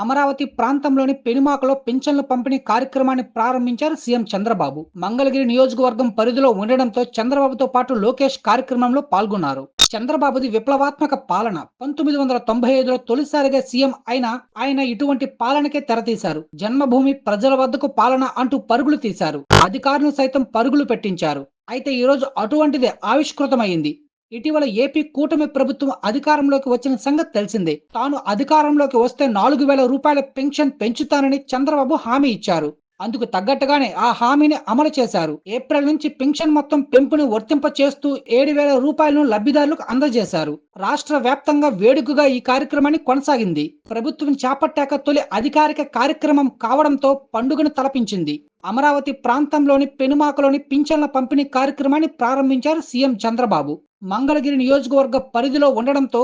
అమరావతి ప్రాంతంలోని పెనుమాకలో పింఛన్లు పంపిణీ కార్యక్రమాన్ని ప్రారంభించారు సీఎం చంద్రబాబు. మంగళగిరి నియోజకవర్గం పరిధిలో ఉండడంతో చంద్రబాబుతో పాటు లోకేష్ కార్యక్రమంలో పాల్గొన్నారు. చంద్రబాబుది విప్లవాత్మక పాలన. పంతొమ్మిది వందల తొంభై ఐదులో తొలిసారిగా సీఎం అయిన ఆయన ఇటువంటి పాలనకే తెరతీశారు. జన్మభూమి ప్రజల వద్దకు పాలన అంటూ పరుగులు తీశారు. అధికారులు సైతం పరుగులు పెట్టించారు. అయితే ఈరోజు అటువంటిది అటువంటిదే ఆవిష్కృతమైంది. ఇటీవల ఏపీ కూటమి ప్రభుత్వం అధికారంలోకి వచ్చిన సంగతి తెలిసిందే. తాను అధికారంలోకి వస్తే నాలుగు వేల రూపాయల పెన్షన్ పెంచుతానని చంద్రబాబు హామీ ఇచ్చారు. అందుకు తగ్గట్టుగానే ఆ హామీని అమలు చేశారు. ఏప్రిల్ నుంచి పెన్షన్ మొత్తం పెంపుని వర్తింప చేస్తూ ఏడు వేల రూపాయలను లబ్ధిదారులకు అందజేశారు. రాష్ట్ర వ్యాప్తంగా వేడుకగా ఈ కార్యక్రమాన్ని కొనసాగింది. ప్రభుత్వం చేపట్టాక తొలి అధికారిక కార్యక్రమం కావడంతో పండుగను తలపించింది. అమరావతి ప్రాంతంలోని పెనుమాకలోని పింఛన్ల పంపిణీ కార్యక్రమాన్ని ప్రారంభించారు సీఎం చంద్రబాబు. మంగళగిరి నియోజకవర్గ పరిధిలో ఉండడంతో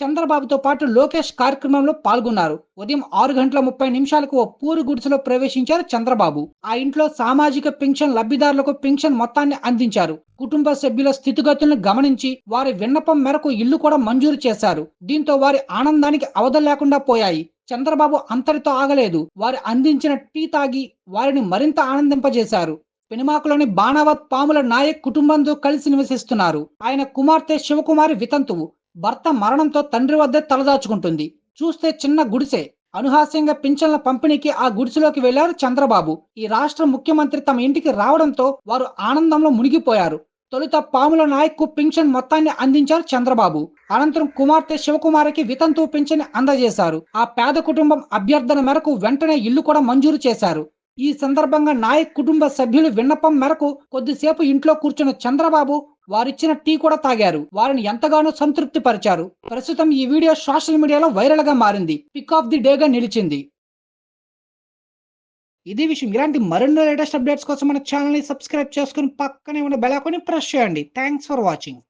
చంద్రబాబుతో పాటు లోకేష్ కార్యక్రమంలో పాల్గొన్నారు. ఉదయం ఆరు గంటల ముప్పై నిమిషాలకు ఓ పూరు గుడిసెలో ప్రవేశించారు చంద్రబాబు. ఆ ఇంట్లో సామాజిక పెన్షన్ లబ్ధిదారులకు పెన్షన్ మొత్తాన్ని అందించారు. కుటుంబ సభ్యుల స్థితిగతులను గమనించి వారి విన్నపం మేరకు ఇల్లు కూడా మంజూరు చేశారు. దీంతో వారి ఆనందానికి అవధం లేకుండా పోయాయి. చంద్రబాబు అంతటితో ఆగలేదు. వారు అందించిన టీ తాగి వారిని మరింత ఆనందింపజేశారు. పెనుమాకులోని బాణావత్ పాముల నాయక్ కుటుంబంతో కలిసి నివసిస్తున్నారు. ఆయన కుమార్తె శివకుమారి వితంతువు. భర్త మరణంతో తండ్రి వద్దే తలదాచుకుంటుంది. చూస్తే చిన్న గుడిసె. అనుహాస్యంగా పింఛన్ల పంపిణీకి ఆ గుడిసెలోకి వెళ్ళారు చంద్రబాబు. ఈ రాష్ట్ర ముఖ్యమంత్రి తమ ఇంటికి రావడంతో వారు ఆనందంలో మునిగిపోయారు. తొలుత పాముల నాయక్కు పింఛన్ మొత్తాన్ని అందించారు చంద్రబాబు. అనంతరం కుమార్తె శివకుమారికి వితంతు పింఛన్ అందజేశారు. ఆ పేద కుటుంబం అభ్యర్థన మేరకు వెంటనే ఇల్లు కూడా మంజూరు చేశారు. ఈ సందర్భంగా నాయక్ కుటుంబ సభ్యులు విన్నపం మేరకు కొద్దిసేపు ఇంట్లో కూర్చున్న చంద్రబాబు వారిచ్చిన టీ కూడా తాగారు. వారిని ఎంతగానో సంతృప్తి పరిచారు ప్రస్తుతం ఈ వీడియో సోషల్ మీడియాలో వైరల్గా మారింది పిక్ ఆఫ్ ది డేగా నిలిచింది. ఇది విషయం. ఇలాంటి మరిన్ని లేటెస్ట్ అప్డేట్స్ కోసం మన ఛానల్ని సబ్స్క్రైబ్ చేసుకుని పక్కనే ఉన్న బెలాకొని ప్రెస్ చేయండి. Thanks for watching